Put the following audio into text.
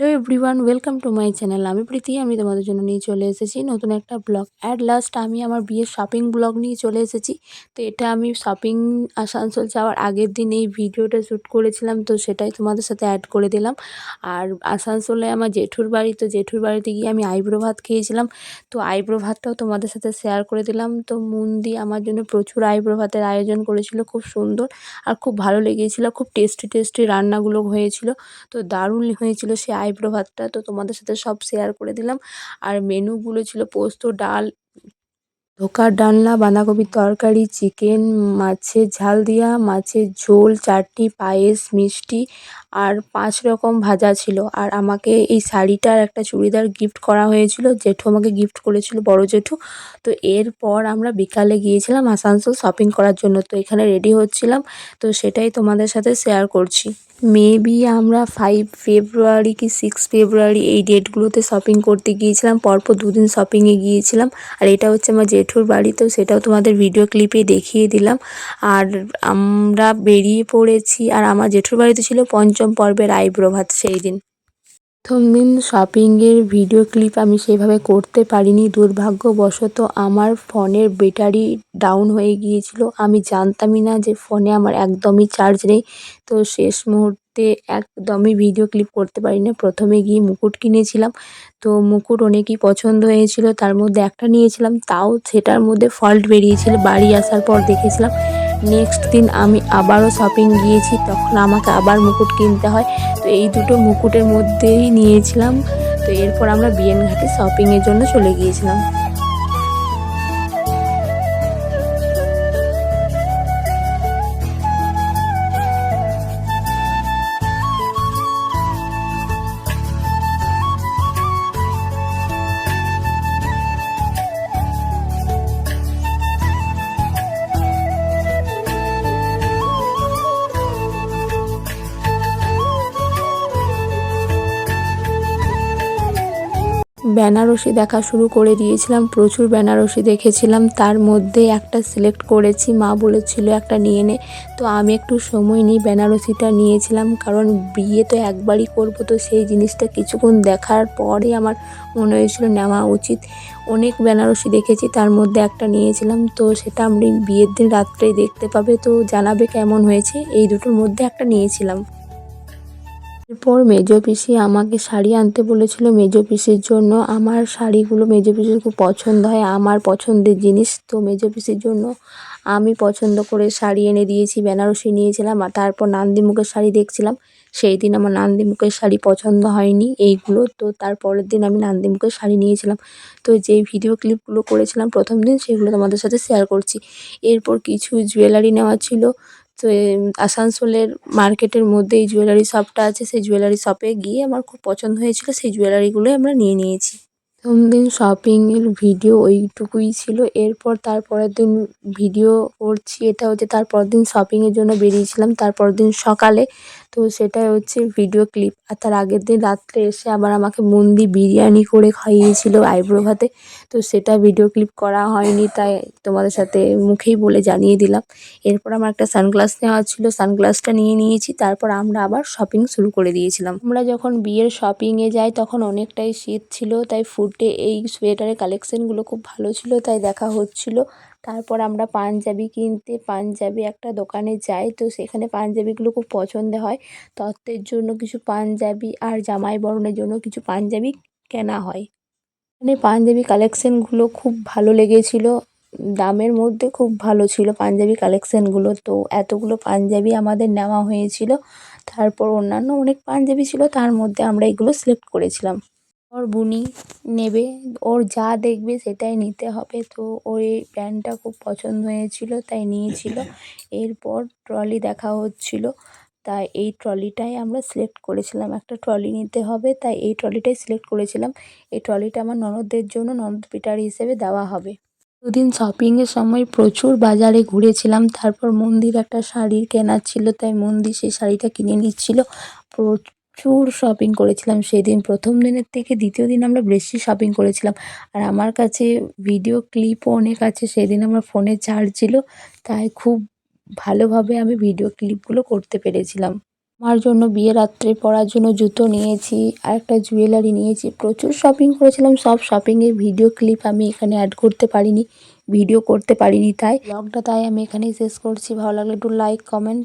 Hello everyone welcome to my channel আমি প্রীতি, আমি তোমাদের জন্য নিয়ে চলে এসেছি নতুন একটা ব্লগ অ্যাট লাস্ট আমি আমার বিয়ের শপিং ব্লগ নিয়ে চলে এসেছি। তো এটা আমি শপিং আসানসোল যাওয়ার আগের দিন এই ভিডিওটা শ্যুট করেছিলাম, তো সেটাই তোমাদের সাথে অ্যাড করে দিলাম। আর আসানসোলে আমার জেঠুর বাড়ি, তো জেঠুর বাড়িতে গিয়ে আমি আইব্রো ভাত খেয়েছিলাম। তো আইব্রো ভাতটাও তোমাদের সাথে শেয়ার করে দিলাম। তো মুন্দি আমার জন্য প্রচুর আইব্রো ভাতের আয়োজন করেছিল, খুব সুন্দর আর খুব ভালো লেগেছিলো, খুব টেস্টি টেস্টি রান্নাগুলো হয়েছিল। তো দারুণ হয়েছিল সে আইব্রো ভাতটা তো তোমাদের সাথে সব শেয়ার করে দিলাম। আর মেনুগুলো ছিল পোস্ত ডাল ধোকার ডালনা, বাঁধাকপির তরকারি, চিকেন, মাছের ঝাল দিয়া, মাছের ঝোল, চাটনি, পায়েস, মিষ্টি আর পাঁচ রকম ভাজা ছিল। আর আমাকে এই শাড়িটার একটা চুড়িদার গিফট করা হয়েছিল। জেঠু আমাকে গিফট করেছিল, বড় জেঠু। তো এরপর আমরা বিকালে গিয়েছিলাম আসানসোল শপিং করার জন্য। তো এখানে রেডি হচ্ছিলাম। তো সেটাই তোমাদের সাথে শেয়ার করছি। মেবি আমরা ফাইভ ফেব্রুয়ারি কি সিক্স ফেব্রুয়ারি এই ডেটগুলোতে শপিং করতে গিয়েছিলাম। পরপর দুদিন শপিংয়ে গিয়েছিলাম। আর এটা হচ্ছে আমার জেঠুর বাড়ি, তো সেটাও তোমাদের ভিডিও ক্লিপে দেখিয়ে দিলাম। আর আমরা বেরিয়ে পড়েছি, আর আমার জেঠুর বাড়িতে ছিল পঞ্চম পর্বের আইব্রো ভাত, সেই দিন। প্রথম দিন শপিংয়ের ভিডিও ক্লিপ আমি সেভাবে করতে পারিনি। দুর্ভাগ্যবশত আমার ফোনের ব্যাটারি ডাউন হয়ে গিয়েছিল। আমি জানতামই না যে ফোনে আমার একদমই চার্জ নেই। তো শেষ মুহূর্তে একদমই ভিডিও ক্লিপ করতে পারিনি। প্রথমে গিয়ে মুকুট কিনেছিলাম। তো মুকুট অনেকই পছন্দ হয়েছিল। তার মধ্যে একটা নিয়েছিলাম। তাও সেটার মধ্যে ফল্ট বেরিয়েছিল। বাড়ি আসার পর দেখেছিলাম। নেক্সট দিন আমি আবারও শপিং গিয়েছি, তখন আমাকে আবার মুকুট কিনতে হয়। তো এই দুটো মুকুটের মধ্যেই নিয়েছিলাম। তো এরপর আমরা বিএনঘাটে শপিংয়ের জন্য চলে গিয়েছিলাম। বেনারসি দেখা শুরু করে দিয়েছিলাম, প্রচুর বেনারসি দেখেছিলাম। তার মধ্যে একটা সিলেক্ট করেছি, মা বলেছিল একটা নিয়ে নে। তো আমি একটু সময় নিই বেনারসিটা নিয়েছিলাম, কারণ বিয়ে তো একবারই করব, তো সেই জিনিসটা কিছুক্ষণ দেখার পরে আমার মনে হয়েছিল নেওয়া উচিত। অনেক বেনারসি দেখেছি, তার মধ্যে একটা নিয়েছিলাম, তো সেটা আমি বিয়ের দিন রাত্রেই দেখতে পাবে, তো জানাবে কেমন হয়েছে। এই দুটোর মধ্যে একটা নিয়েছিলাম। এরপর মেজো পিসি আমাকে শাড়ি আনতে বলেছিল মেজো পিসির জন্য, আমার শাড়িগুলো মেজো পিসির খুব পছন্দ হয়, আমার পছন্দের জিনিস। তো মেজো পিসির জন্য আমি পছন্দ করে শাড়ি এনে দিয়েছি, বেনারসি নিয়েছিলাম আর তারপর নান্দিমুখের শাড়ি দেখছিলাম। সেই দিন আমার নান্দিমুখের শাড়ি পছন্দ হয়নি এইগুলো, তো তারপরের দিন আমি নান্দিমুখের শাড়ি নিয়েছিলাম। তো যেই ভিডিও ক্লিপগুলো করেছিলাম প্রথম দিন, সেগুলো তোমাদের সাথে শেয়ার করছি। এরপর কিছু জুয়েলারি নেওয়া ছিল তো আসানসোলের মার্কেটের মধ্যে এই জুয়েলারি শপটা আছে, সেই জুয়েলারি শপে গিয়ে আমার খুব পছন্দ হয়েছিল, সেই জুয়েলারিগুলোই আমরা নিয়ে নিয়েছি। প্রথম দিন শপিংয়ের ভিডিও ওইটুকুই ছিল। এরপর তারপরের দিন ভিডিও করছি, এটা হচ্ছে তারপর দিন শপিংয়ের জন্য বেরিয়েছিলাম। তারপর দিন সকালে, তো সেটাই হচ্ছে ভিডিও ক্লিপ আর তার আগের দিন রাত্রে এসে আবার আমাকে মন্দি বিরিয়ানি করে খাইয়েছিল আইব্রো ভাতে। তো সেটা ভিডিও ক্লিপ করা হয়নি, তাই তোমাদের সাথে মুখেই বলে জানিয়ে দিলাম। এরপর আমার একটা সানগ্লাস নেওয়া ছিল সানগ্লাসটা নিয়ে নিয়েছি। তারপর আমরা আবার শপিং শুরু করে দিয়েছিলাম। আমরা যখন বিয়ের শপিংয়ে যাই, তখন অনেকটাই শীত ছিল, তাই ফুটে এই সোয়েটারের কালেকশানগুলো খুব ভালো ছিল, তাই দেখা হচ্ছিল। তারপর আমরা পাঞ্জাবি কিনতে, পাঞ্জাবি একটা দোকানে যাই, তো সেখানে পাঞ্জাবিগুলো খুব পছন্দ হয়। তত্ত্বের জন্য কিছু পাঞ্জাবি আর জামাই বরণের জন্য কিছু পাঞ্জাবি কেনা হয়। মানে পাঞ্জাবি কালেকশানগুলো খুব ভালো লেগেছিলো, দামের মধ্যে খুব ভালো ছিল পাঞ্জাবি কালেকশানগুলো তো এতগুলো পাঞ্জাবি আমাদের নেওয়া হয়েছিল, তারপর অন্যান্য অনেক পাঞ্জাবি ছিল, তার মধ্যে আমরা এগুলো সিলেক্ট করেছিলাম। ওর বুনি নেবে ওর যা দেখবে সেটাই নিতে হবে। তো ওই প্যান্টটা খুব পছন্দ হয়েছিল তাই নিয়েছিল। এরপর ট্রলি দেখা হচ্ছিল। তাই এই ট্রলিটাই আমরা সিলেক্ট করেছিলাম। একটা ট্রলি নিতে হবে তাই এই ট্রলিটাই সিলেক্ট করেছিলাম। এই ট্রলিটা আমার ননদদের জন্য ননদ পিটার হিসেবে দেওয়া হবে। দুদিন শপিংয়ের সময় প্রচুর বাজারে ঘুরেছিলাম। তারপর মন্দির একটা শাড়ি কেনার ছিল তাই মন্দির সেই শাড়িটা কিনে নিচ্ছিল। প্রচুর শপিং করেছিলাম। সেদিন প্রথম দিনের থেকে দ্বিতীয় দিন আমরা বেশি শপিং করেছিলাম। আর আমার কাছে ভিডিও ক্লিপও অনেক আছে। সেদিন আমার ফোনে চার্জ ছিল, তাই খুব ভালোভাবে আমি ভিডিও ক্লিপগুলো করতে পেরেছিলাম। আমার জন্য বিয়ে রাত্রে পরার জন্য জুতো নিয়েছি, আর একটা জুয়েলারি নিয়েছি। প্রচুর শপিং করেছিলাম। সব শপিংয়ের ভিডিও ক্লিপ আমি এখানে অ্যাড করতে পারিনি ভিডিও করতে পারিনি তাই। ব্লগটা তাই আমি এখানেই শেষ করছি। ভালো লাগলে একটু লাইক কমেন্ট